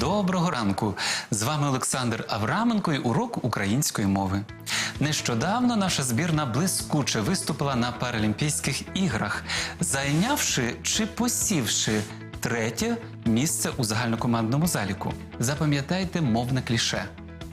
Доброго ранку! З вами Олександр Авраменко і урок української мови. Нещодавно наша збірна блискуче виступила на Паралімпійських іграх, зайнявши чи посівши третє місце у загальнокомандному заліку. Запам'ятайте мовне кліше: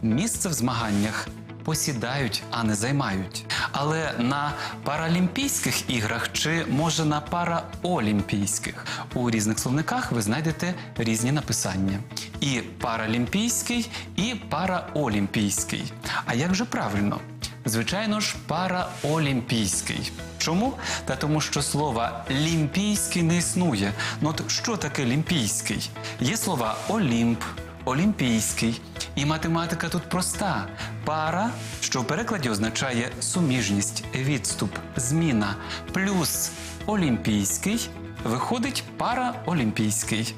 місце в змаганнях посідають, а не займають. Але на Паралімпійських іграх чи може на Параолімпійських у різних словниках ви знайдете різні написання: і паралімпійський, і параолімпійський. А як же правильно? Звичайно ж, параолімпійський. Чому? Та тому, що слова лімпійський не існує. Ну от що таке лімпійський? Є слова олімп, олімпійський. І математика тут проста. Пара, що в перекладі означає суміжність, відступ, зміна, плюс олімпійський виходить параолімпійський.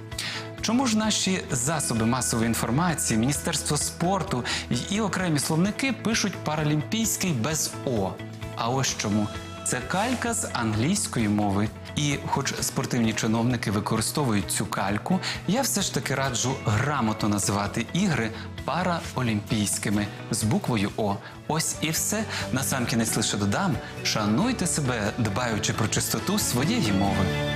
Чому ж наші засоби масової інформації, Міністерство спорту і окремі словники пишуть паралімпійський без О? А ось чому? Це калька з англійської мови. І, хоч спортивні чиновники використовують цю кальку, я все ж таки раджу грамотно називати ігри параолімпійськими з буквою О. Ось і все. Насамкінець лише додам. Шануйте себе, дбаючи про чистоту своєї мови.